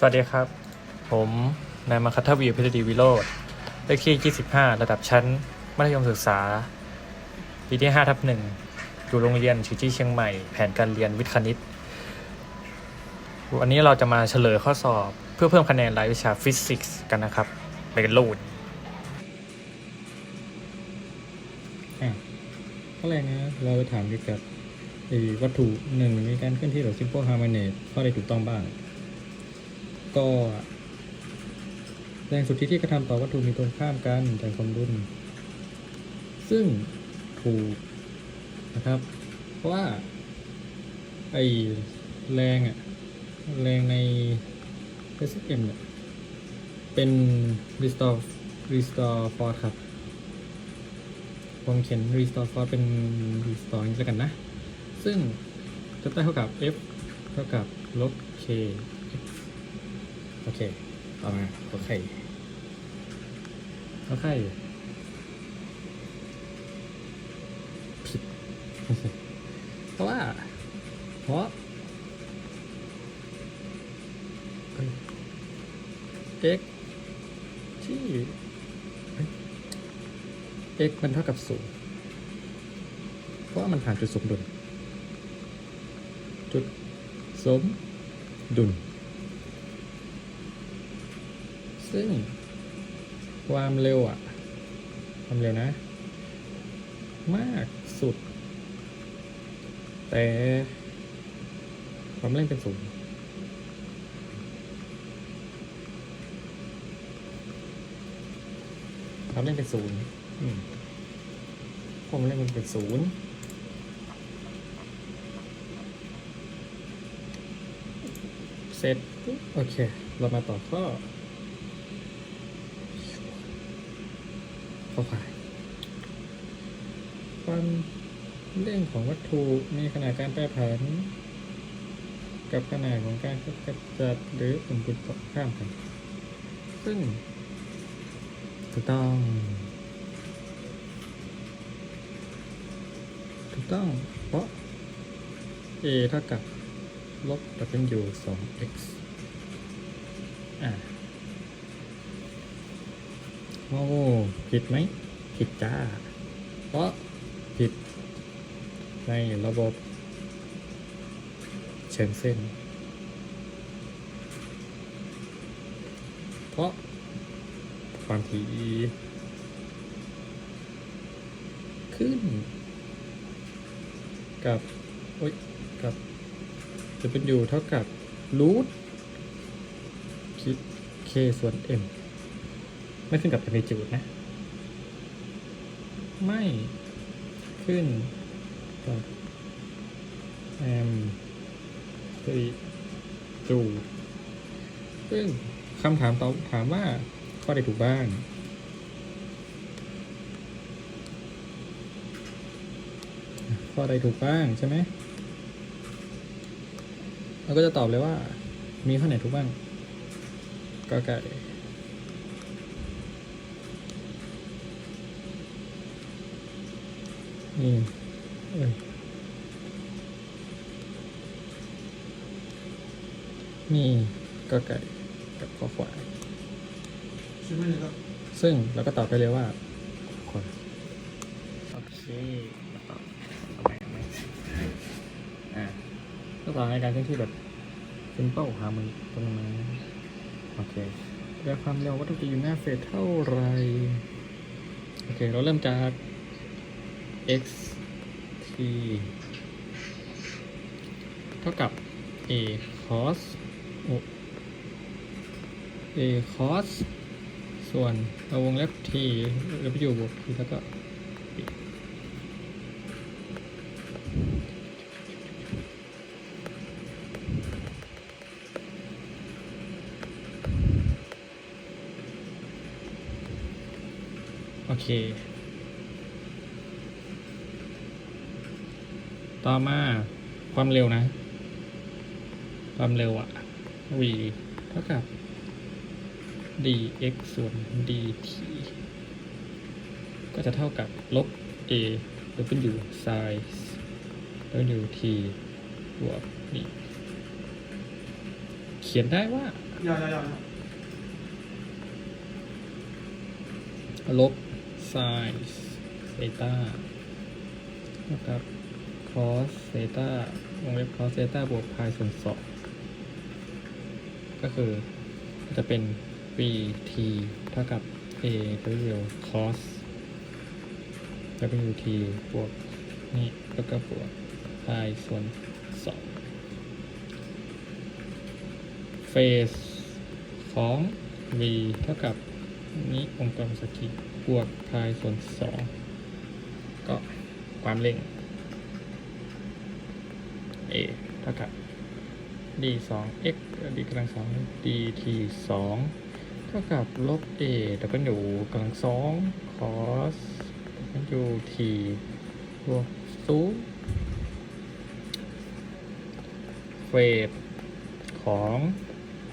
สวัสดีครับ ผมนายมัคคัทวีพิรดีวิโรธเลขที่ 25 ระดับชั้น มัธยมศึกษา ปีที่ 5 ทับหนึ่งอยู่โรงเรียนชูจี้เชียงใหม่ แผนการเรียนวิทย์คณิต วันนี้เราจะมาเฉลยข้อสอบเพื่อเพิ่มคะแนนรายวิชาฟิสิกส์กันนะครับไปกันโลดข้อแรกนะ เราไปถามเกี่ยวกับวัตถุหนึ่งมีการเคลื่อนที่หรือ simple harmonic ข้อใดถูกต้องบ้าง ก็แรงสุทธิที่กระทำต่อวัตถุมีตรงข้ามกันแต่สมดุลซึ่งถูกนะครับ เพราะว่าไอแรงอะแรงใน SM เนี่ยเป็น restore restore force ครับผมเขียน restore force เป็น restore อย่างนี้แล้วกันนะ ซึ่งจะได้เท่ากับ f เท่ากับลบ k อเคต่อมาโอเคโอเคผิด เพราะว่า เพราะเอ้ย x ที่เอ้ย x มันเท่ากับศูนย์เพราะว่ามันผ่านจุดสมดุล จุดสมดุล ซึ่งความเร็วอะความเร็วนะ มากสุด แต่ความเร่งเป็นศูนย์ความเร่งเป็นศูนย์ความเร่งมันเป็นศูนย์เสร็จโอเค เรามาต่อข้อ ข้อควายความเร่งของวัตถุมีขนาดการแปรผัน กับขนาดของการกระจัดหรืออุ่นกุดตรงข้ามกัน ซึ่งถูกต้องถูกต้องเพราะ a เท่ากับลบ w สอง x อ่า โอ้ผิดไหมผิดจ้า เพราะผิด ในระบบ เชิงเส้น เพราะความถี่ขึ้น กับโอ๊ยกับ จะเป็นอยู่เท่ากับรูทคิด k ส่วน m ไม่ขึ้นกับ magnitude นะ ไม่ขึ้นกับ m ตีจูซึ่งคำถามตอบถามว่าข้อใดถูกบ้างข้อใดถูกบ้างใช่ไหมเราก็จะตอบเลยว่า มีข้อไหนถูกบ้างกอไก่นี่เอ้ยนี่กอไก่กับข้อควายใช่ไหมครับซึ่งเราก็ตอบไปเลยว่าควายโอเคมาต่อต่อไปไหมอ่าก็ตอบในการเคลื่อนที่แบบ simple harmonic ตรงนั้นโอเคแล้วความเร็ววัตถุจะอยู่หน้าเฟสเท่าไหรโอเค เราเริ่มจาก x t เท่ากับ a cos a cos ส่วนเราวงเล็บ t แล้วไปอยู่บวก t แล้วก็โอเค ต่อมาความเร็วนะ ความเร็วอะ v เท่ากับ dx ส่วน dt ก็จะเท่ากับลบ a ลบเป็นยู่ sin ลบเป็นอยู่ t บวกนี่เขียนได้ว่าลบ sin เซต้าเท่ากับ cos เซตาวงเล็บ cos เซตาบวก pi ส่วนสองก็คือจะเป็น b t เท่ากับ a w cos w t บวกนี่แล้วก็บวก pi ส่วนสองเฟสของ v เท่ากับนี้องค์กรสกิบวกพายส่วนสองก็ความเร่ง a เท่ากับ d 2 x ดีกำลังสอง dt 2เท่ากับลบ a ดับเบิลยูกำลังสอง cos ดับเบิลยู t บวกศูนย์เฟสของ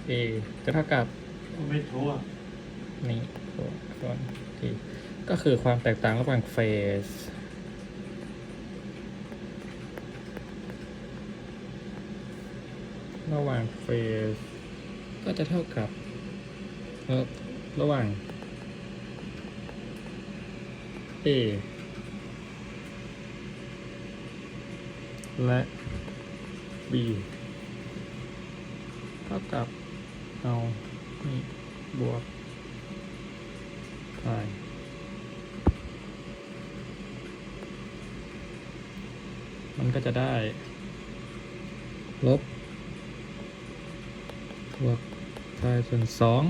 a จะเท่ากับไม่ชัวนี่ตัวตัวที่ก็คือความแตกต่างระหว่างเฟส ระหว่างเฟสก็จะเท่ากับเออระหว่าง A และ B เท่ากับเอานี่บวกไปมันก็จะได้ ลบ บวกพายส่วนสอง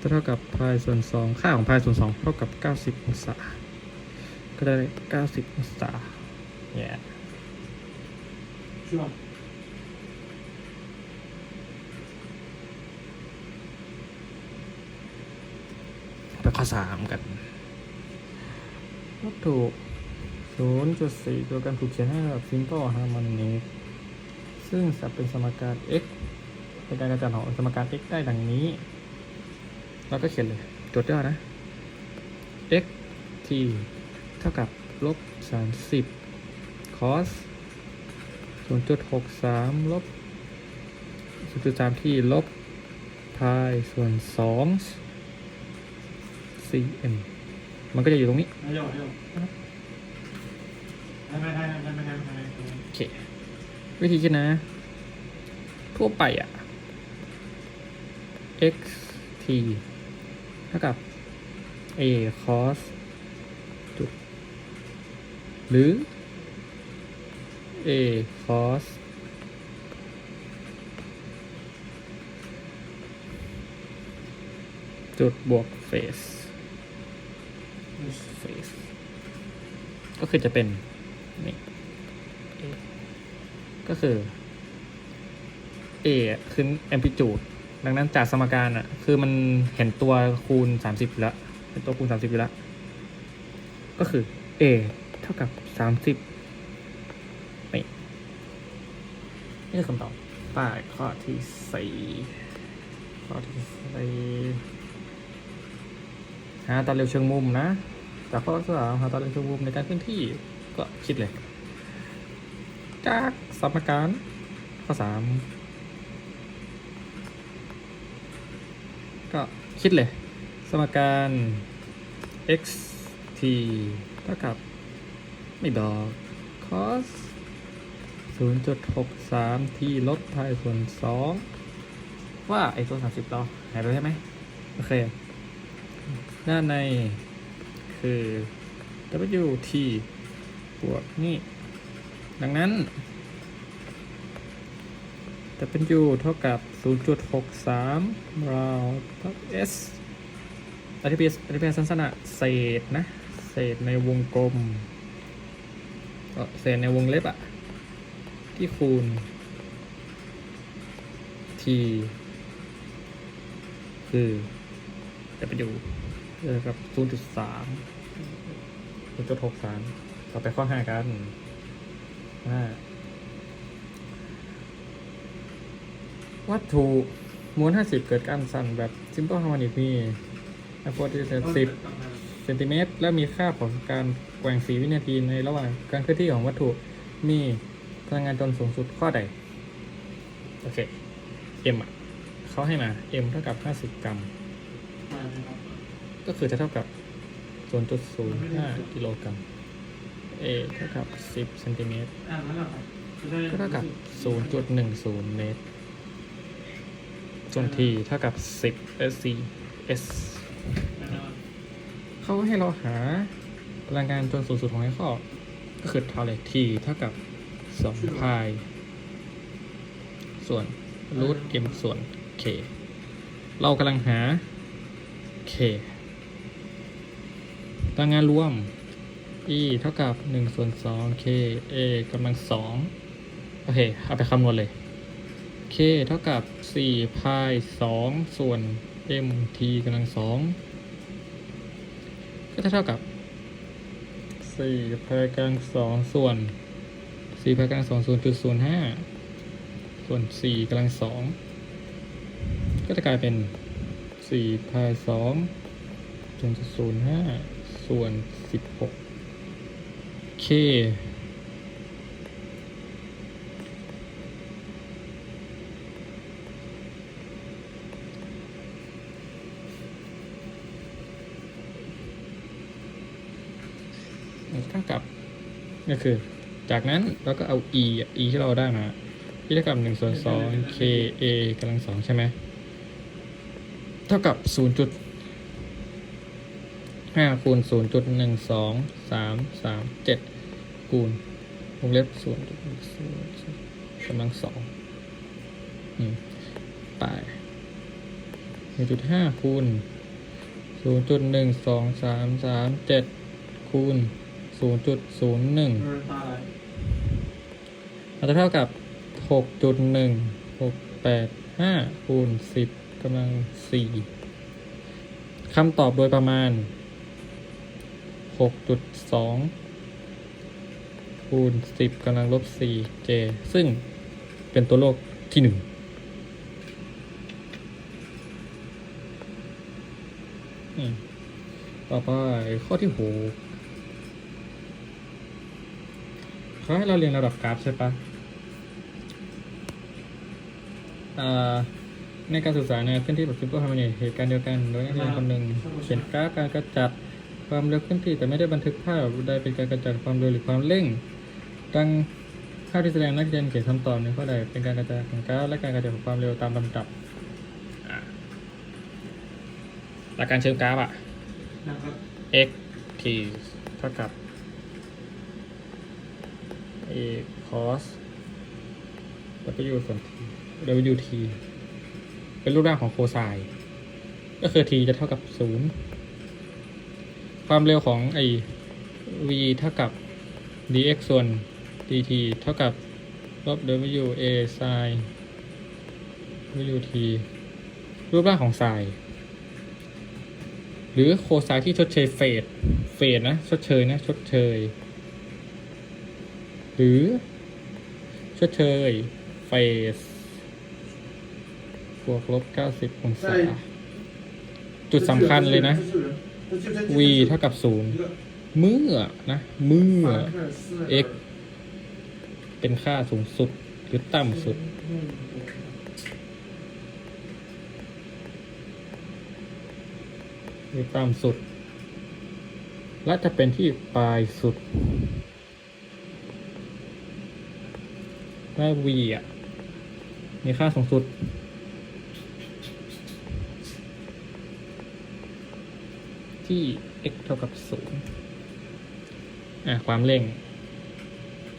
จะเท่ากับพายส่วนสองค่าของพายส่วนสองเท่ากับเก้าสิบองศา ก็ได้เก้าสิบองศาเนี่ย是吧？ไปข้อสามกันวัตถุศูนย์จุดสี่ตัวการถูกเขียนให้แบบ simple harmonic ซึ่งจะเป็นสมการ x เป็นการกระจายของสมการ x ได้ดังนี้เราก็เขียนเลยจดยอดนะ x t เท่ากับลบสามสิบ cos ศูนจุดหกสามลบศูจุดสามที่ลบ pi ส่วนสอง cm มันก็จะอยู่ตรงนี้โอเค วิธีคิดนะ ทั่วไปอะ x t เท่ากับ a cos จุดหรือ a cos จุดบวก face face ก็คือจะเป็น นี่ ก็คือ A คือ amplitude ดั ดังนั้นจากสมการอะ คือมันเห็นตัวคูณ 30อยู่แล้วเห็นตัวคูณ 30อยู่แล้ว ก็คือ A เท่ากับ 30 นี่นี่คือคำตอบป้ายข้อที่สี่ข้อที่สี่หาตาเร็วเชิงมุมนะ จากข้อสามหาตาเร็วเชิงมุมในการเคลื่อนที่ก็คิดเลย จากสมการข้อสามก็ คิดเลย สมการ x t เท่ากับ ไม่บอก cos 0.63ที่ลบพายส่วน 2 ว่า ไอตัว 30เราหายไปใช่ไหมโอเคด้านในคือ w t บวกนี่ ดังนั้นจะเป็น u เท่ากับ 0.63 ราวกับเอสอธิปสอธิปสันสนะเศษนะ เศษในวงกลมเศษในวงเล็บอะที่คูณทีคือ จะไปดูเออกับ 0.3 0.63 ต่อไปข้อ 5 กัน5 วัตถุม้วน50เกิดการสั่นแบบ simple harmonic มีอโฟติ10เซนติเมตร และมีค่าของการแกว่ง4วินาทีในระหว่างการเคลื่อนที่ของวัตถุมีพลังงานจนสูงสุดข้อใด โอเค M อะคเขาให้มา m เท่ากับ 50 กรัมมาเลยครับก็คือจะเท่ากับ 0.05 กิโลกรัม a เท่ากับ 10เซนติเมตรอ่านแล้วเหรอครับจะได้ก็เท่ากับ 0.10 เมตร ส่วน t เท่ากับ 10 sc s อ่านแล้วเขาให้เราหาพลังงานจนสูงสุดของไอ้ข้อ ก็คือเท่าไหร่ t เท่ากับ2พาย ส่วน root m ส่วน k เรากำลังหา k พลังงานรวม e เท่ากับ1ส่วน2 k a กำลัง2โอเค เอาไปคำนวณเลย k เท่ากับ4พาย2ส่วน m t กำลัง2ก็จะเท่ากับ4พายกลาง2ส่วน4พายกลาง2 0.05ส่วน4กำลัง2ก็จะกลายเป็น4พาย2 0.05ส่วน 16 k เท่ากับ ก็คือ จากนั้นเราก็เอา e e ที่เราได้มา e เท่ากับ1ส่วน2 k a กำลัง2ใช่ไหมเท่ากับ0.5คูณ0.12 3 3 7 คูณวงเล็บ0.10กำลัง2อืมไป1.5 คูณ 0.12337 คูณ 0.01เออตายอาจจะเท่ากับหกจุดหนึ่งหกแปดห้าคูณสิบกำลังสี่คำตอบโดยประมาณหกจุดสองคูณสิบกำลังลบสี่เจซึ่งเป็นตัวโลกที่หนึ่งต่อไปข้อที่หก เขาให้เราเรียนระดับกราฟใช่ปะอ่าในการศึกษาในพื้นที่แบบ simple harmony เหตุการณ์เดียวกัน โดยนักเรียนคนหนึ่งเขียนกราฟการกระจัดความเร็วเคลื่อนที่แต่ไม่ได้บันทึกภาพใดเป็นการกระจัดความเร็วหรือความเร่ง ดังภาพที่แสดงนักเรียนเขียนคำตอบในข้อใดเป็นการกระจายของกราฟและการกระจายของความเร็วตามลำดับอ่าหลักการเชิงกราฟอะนะครับ x t เท่ากับ a cos w ส่วน t w t เป็นรูปร่างของโคไซน์ก็คือ t จะเท่ากับ 0 ความเร็วของไอ v เท่ากับ dx ส่วน dt เท่ากับลบ w a sin w t รูปร่างของไซน์หรือโคไซน์ที่ชดเชยเฟส เฟสนะ ชดเชยนะ ชดเชย รือชดเชยเฟสบวกลบ 90 องศา จุดสำคัญเลยนะ v เท่ากับ 0 เมื่อนะ เมื่อ x เป็นค่าสูงสุดหรือต่ำสุด หรือต่ำสุด และจะเป็นที่ปลายสุด และ v อะ มีค่าสูงสุด ที่ x เท่ากับ 0 อะ ความเร่ง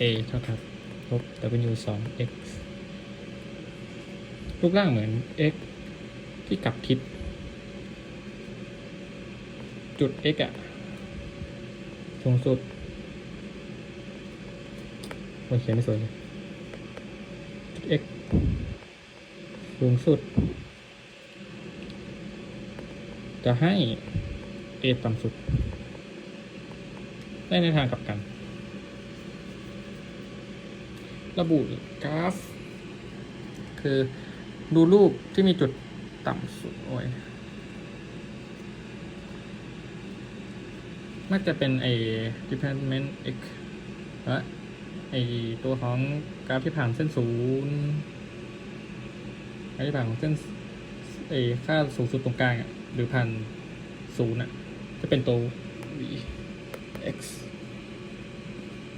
a เท่ากับลบ w 2 x รูปร่างเหมือน x ที่กลับทิศ จุด x อะ สูงสุดโอเขียนไม่สวยเลย จุด x สูงสุด จะให้ a ต่ำสุด ได้ในทางกลับกัน ระบุกราฟ คือดูรูปที่มีจุดต่ำสุดโอ้ยมักจะเป็นไอ้ department x และไอ้ตัวของกราฟที่ผ่านเส้นศูนย์ กาฟที่ผ่านของเส้นไอค่าสูงสุดตรงกลางอะหรือพันศูนย์อะจะเป็นตัว v x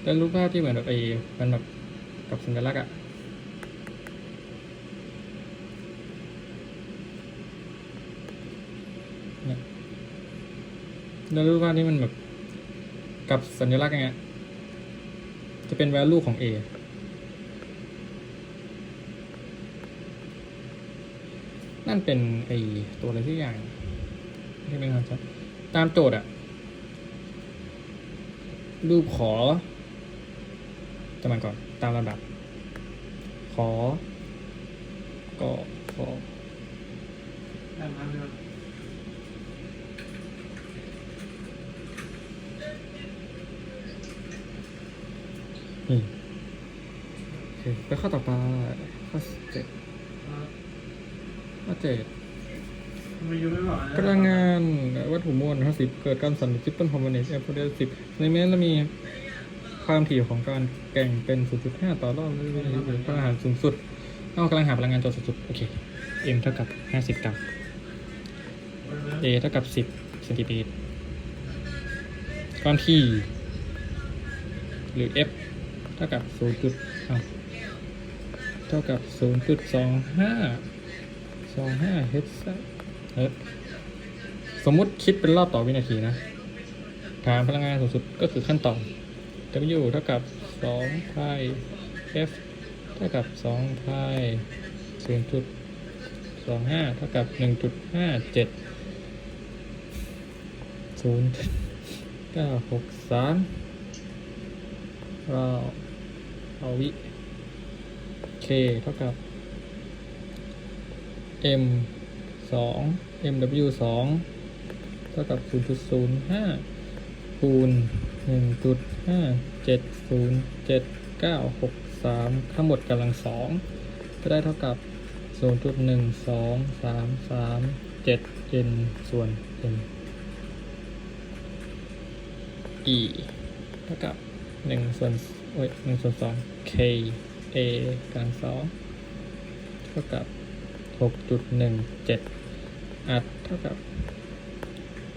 แล้วรูปภาพที่เหมือนแบบไอมันแบบกับสัญลักษณ์อะเนี่ยแล้วรูปภาพนี้มันแบบกับสัญลักษณ์อย่างเงี้ยจะเป็น value ของ a นั่นเป็นไอตัวอะไรที่อย่างที่เป็นคำชัดตามโจทย์อะรูปขอจะมันก่อนตามลำดับ ขอ ก็ขอนี่โอเคไปข้อต่อไปข้อเจ็ด อ่าข้อเจ็ดทำไมยูไม่บอกนะพลังงานวัตถุมวล50 เกิดการสั่นทริปเปิลฮอร์โมนเอฟโฟเดสิบในเมตรและมีความถี่ของการแก่งเป็น 0.5 ต่อรอบเลยเป็นพลังงานสูงสุดเอากำลังหาพลังงานจอดสุดๆโอเค m เท่ากับ 50กรัม a เท่ากับ 10เซนติเมตรความถี่หรือ f เท่ากับ 0. จุดอ้าวเท่ากับ 0.25 25 h เฮ้ยสมมุติคิดเป็นรอบต่อวินาทีนะฐานพลังงานสูงสุดก็คือขั้นตอน W เท่ากับ2 pi F เท่ากับ2 pi 0.25 เท่ากับ 1.57 0 9 6 3เราเอาวิ K เท่ากับ M 2 MW 2เท่ากับ 0.05 คูณ 1.57079639 ทั้งหมดกำลังสองจะได้เท่ากับ 0.12337 n ส่วน m e เท่ากับ1ส่วนโอ้ย1ส่วน2 k a กำลังสองเท่ากับ 6.17 อัดเท่ากับ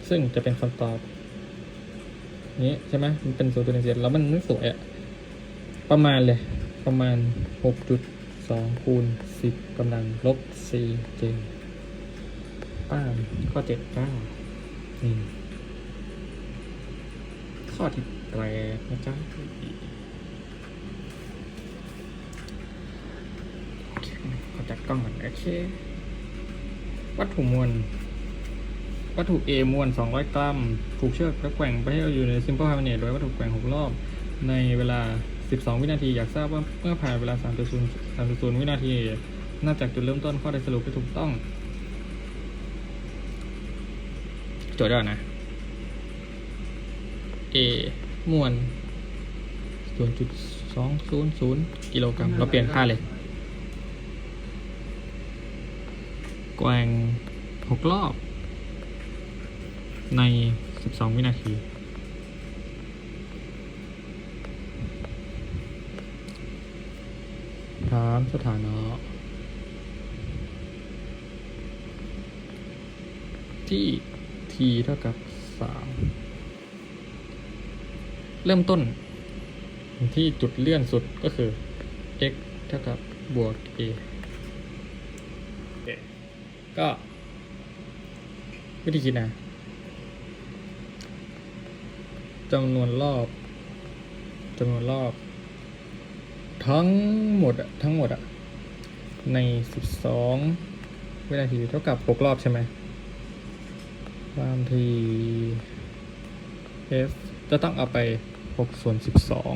ซึ่งจะเป็นคำตอบ นี้ใช่ไหมมันเป็นศูนย์จุดหนึ่งเจ็ดแล้วมันไม่สวยอะประมาณเลย ประมาณ 6.2 คูณ 10กำลังลบ4เจนป้ามข้อเจ็ดเก้านี่ข้อที่แปดนะจ๊ะโอเคขอจัด กล้องก่อนโอเค วัตถุมวล วัตถุ A มวล 200 กรัมผูกเชือกและแกว่งไปให้อยู่ใน simple harmony โดยวัตถุแกว่ง 6 รอบ ในเวลา 12 วินาที อยากทราบว่าเมื่อผ่านเวลา 3.0 3.0 วินาทีนับจากจุดเริ่มต้นข้อใดสรุปให้ถูกต้อง โจทย์ด้วยนะ A มวล0.200กิโลกรัม เราเปลี่ยนค่าเลย แกว่ง6รอบ ใน 12 วินาที ถามสถานะที่ t เท่ากับ 3 เริ่มต้น ที่จุดเลื่อนสุดก็คือ x เท่ากับบวก a ก็วิธีคิดนะจำนวนรอบจำนวนรอบ ทั้งหมดอะทั้งหมดอะในสิบสองวินาทีเท่ากับหกรอบใช่ไหมความที f จะต้องเอาไปหกส่วนสิบสอง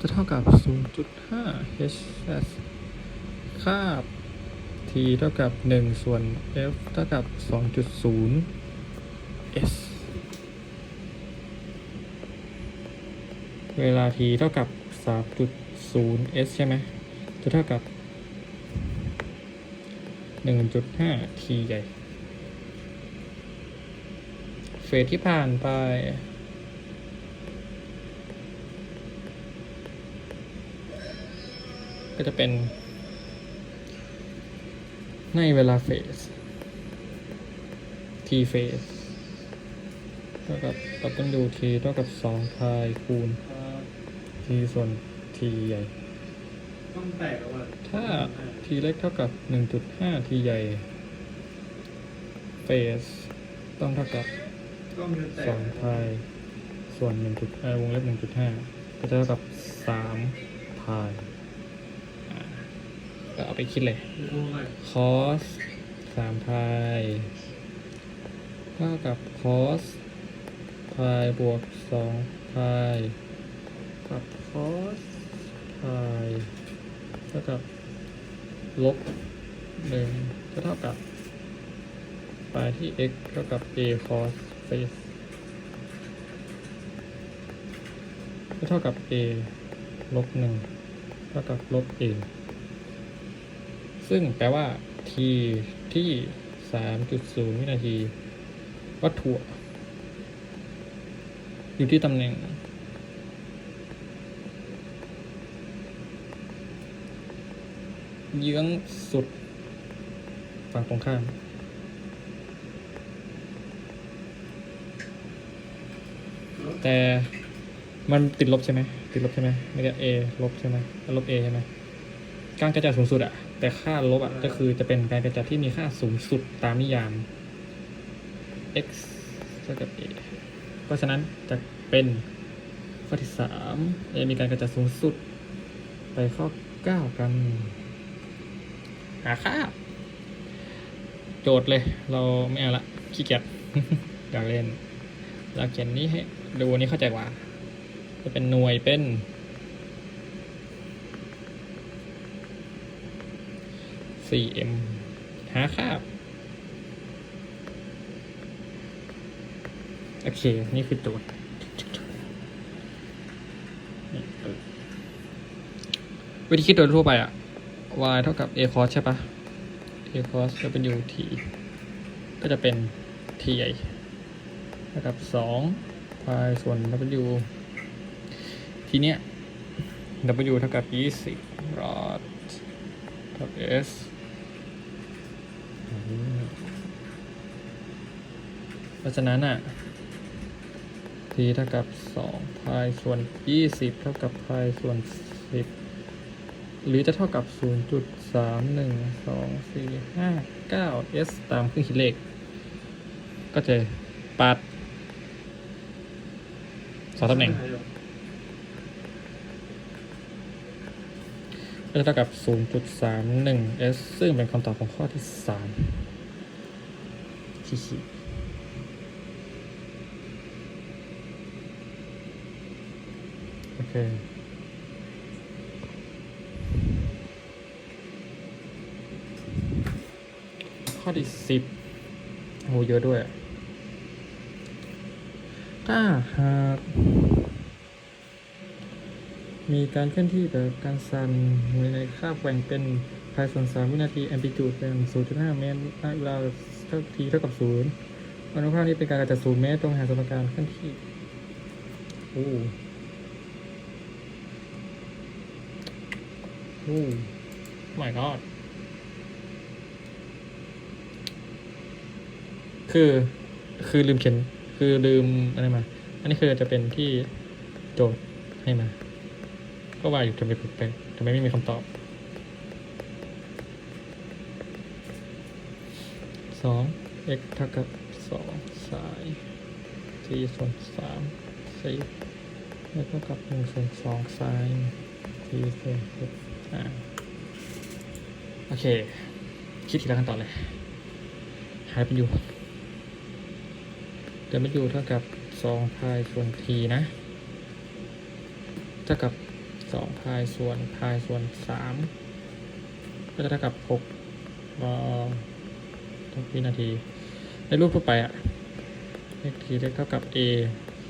จะเท่ากับศูนย์จุดห้า h s ค่า t เท่ากับหนึ่งส่วน f เท่ากับสองจุดศูนย์ s เวลา t เท่ากับ 3.0 s ใช่ไหม จะเท่ากับ 1.5 t ใหญ่ เฟสที่ผ่านไปก็จะเป็น ในเวลาเฟส t เฟสเท่ากับกับต้องดู t เท่ากับสองพายคูณ t ส่วน t ใหญ่ ต้องแตกแล้วอะถ้า t เล็กเท่ากับ 1.5 t ใหญ่เฟสต้องเท่ากับต้องจะแตกสองพายส่วน1.5เอ่อวงเล็บ1.5ก็จะเท่ากับ3พายอ่า ก็เอาไปคิดเลยดูหน่อย cos สามพายเท่ากับ cos พายบวกสองพายกับ cos พายเท่ากับลบหนึ่งจะเท่ากับปลายที่ x เท่ากับ a cos face จะเท่ากับ a ลบหนึ่งเท่ากับลบ a ซึ่งแปลว่า t ที่ 3.0 วินาที วัตถุ อยู่ที่ตำแหน่ง เยื้องสุด ฝั่งตรงข้ามแต่มันติดลบใช่ไหมติดลบใช่ไหมไม่ได้ a ลบใช่ไหมล้วลบ a ใช่ไหม การกระจัดสูงสุดอะแต่ค่าลบอะก็คือจะเป็นการกระจัดที่มีค่าสูงสุดตามนิยาม x เท่ากับ a เพราะฉะนั้นจะเป็นข้อที่สามจะมีการกระจัดสูงสุด ไปข้อเก้ากัน หาค่า โจทย์เลย เราไม่เอาละขี้เกียจอยากเล่นเราเขียนนี้ให้ดูนนี้เข้าใจกว่า จะเป็นหน่วยเป็น 4m หาค่าโอเค นี่คือโจทย์วิธีคิดโดยทั่วไปอะ y เท่ากับ a cos ใช่ปะ a cos จะเป็น u t ก็จะเป็น t ใหญ่เท่ากับ2 pi ส่วน w ทีเนี้ย w เท่ากับ 20 rod เท่ากับ s เพราะฉะนั้นอะ t เท่ากับ2 pi ส่วน 20 เท่ากับ pi ส่วน 10 หรือจะเท่ากับ 0.312459 s ตามเครื่องคิดเลข ก็จะปัดสองตำแหน่ง เท่ากับ 0.31 s ซึ่งเป็นคำตอบของข้อที่3ที่ขีดโอเคข้อที่10โอ้เยอะด้วย ถ้าหาก มีการเคลื่อนที่แบบการสั่นในค่าบแกว่งเป็นพายส่วนสามวินาทีแอมพลิจูดเป็น 0.5 เมตรเวลาเท่าทีเท่ากับศูนย์อนุภาคนี้เป็นการกระจัดศูนย์เมตรตรงหาสมการเคลื่อนที่โอ้โอ้ my god คือ คือลืมเขียน คือลืมอะไรมา อันนี้คือจะเป็นที่โจทย์ให้มา ก็ว่าอยู่ทำไมแปลกๆทำไมไม่มีคำตอบสอง x เท่ากับสองสาย t ส่วนสามสี่แล้วเท่ากับหนึ่งส่วนสองสาย t ส่วนหกอ่าโอเค คิดทีละขั้นตอนเลย หายไปอยู่เดี๋ยวมาอยู่เท่ากับสองพายส่วน t นะ เท่ากับ 2พายส่วนพายส่วน 3 ก็จะเท่ากับ6วอทุกวินาที ในรูปทั่วไปอะเลขทีเท่ากับ a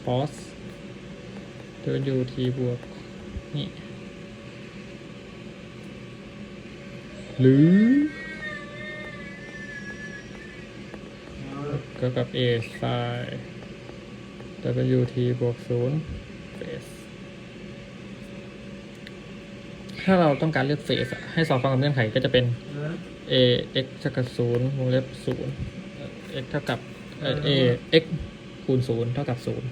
cos ตัว u t บวก นี่ หรือเท่ากับ a sin w t บวก 0 ถ้าเราต้องการเลือกเฟสให้สอดคล้องกับเงื่อนไขก็จะเป็น a x เท่ากับศูนย์วงเล็บศูนย์ x เท่ากับเอ่อ a x คูณศูนย์เท่ากับศูนย์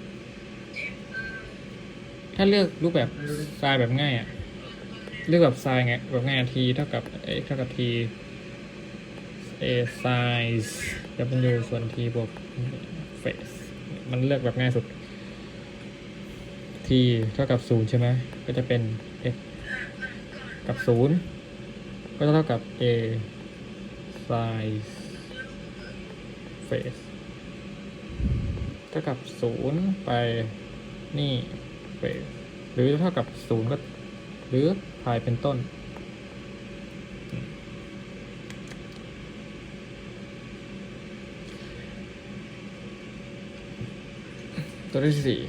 ถ้าเลือกรูปแบบไซน์แบบง่ายอะ เลือกแบบไซน์ไงแบบง่าย t เท่ากับ x เท่ากับ t a size w ส่วน t บวก face มันเลือกแบบง่ายสุด t เท่ากับศูนย์ใช่ไหมก็จะเป็น กับศูนย์ก็จะเท่ากับ a size face เท่ากับศูนย์ไปนี่ face หรือเท่ากับศูนย์ก็ หรือพายเป็นต้น ตัวที่สี่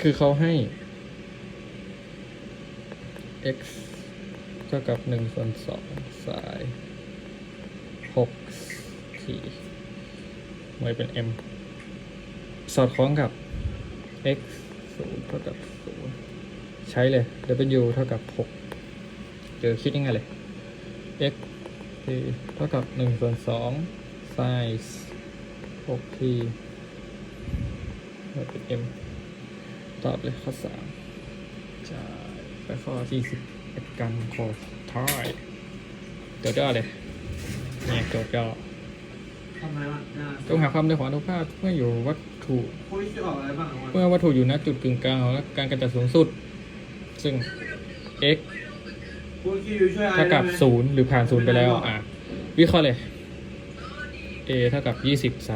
คือเขาให้ x เท่ากับหนึ่งส่วนสองสายหกสี่ไว้เป็น m สอดคล้องกับ x ศูนย์เท่ากับศูนย์ใช้เลย w เท่ากับหกเจอคิดยังไงเลย x เท่ากับหนึ่งส่วนสอง size หกทีไว้เป็น m ตอบเลยข้อสาม ไปข้อที่สิบเอ็ดกันข้ดท้ายโจทย์ย่อเลยเนี่ยโจทย์ย่อทำไมวะน่าจงหาความเร็วของอนุภาคเมื่ออยู่วัตถุเมื่อวัตถุอยู่ณจุดกึ่งกลางของการกระจัดสูงสุด ซึ่ง x เท่ากับศูนย์หรือผ่านศูนย์ไปแล้ว อะ วิเคราะห์เลย a เท่ากับยี่สิบซ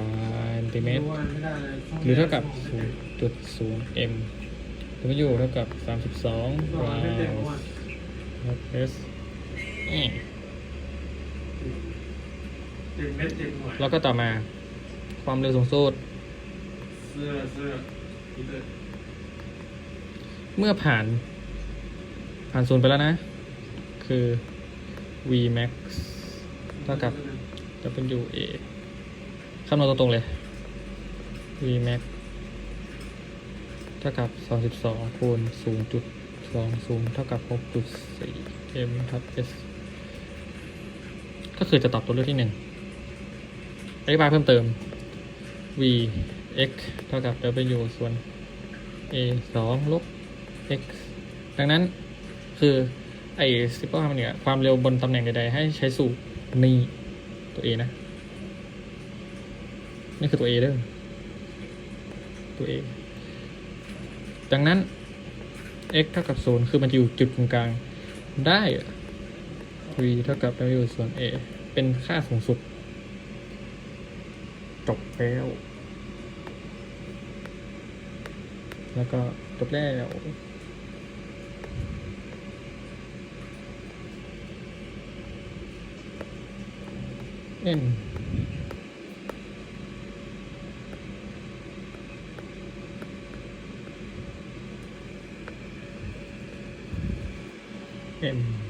นติเมตรรู้ว่าไม่ได้เลยช่งหรือเท่ากับ0.0 m w เท่ากับ 32บอกว่าไม่เต็มวัน s นี่เต็มเม็ดเต็มหน่วยแล้วก็ต่อมา ความเร็วสูงสุดเสื้อเสื้อพีเตอร์เมื่อผ่าน ผ่านศูนย์ไปแล้วนะ คือ v max เท่ากับ w a คำนวณตรงๆเลย v max เท่ากับ32คูณ 0.20 เท่ากับ 6.4 m ทับ s ก็คือจะตอบตัวเลือกที่หนึ่งอธิบายเพิ่มเติม v x เท่ากับ w ส่วน a 2 ลบ x ดังนั้นคือ ไอ้ simple harmonic อะความเร็วบนตำแหน่งใดๆ ให้ใช้สูตรนี้ตัว a นะ นี่คือตัว a เด้อตัว a ดังนั้น x เท่ากับ 0 คือมันอยู่จุดตรงกลาง ได้ v เท่ากับ w ส่วน a เป็นค่าสูงสุด จบแล้ว แล้วก็จบแล้ว n n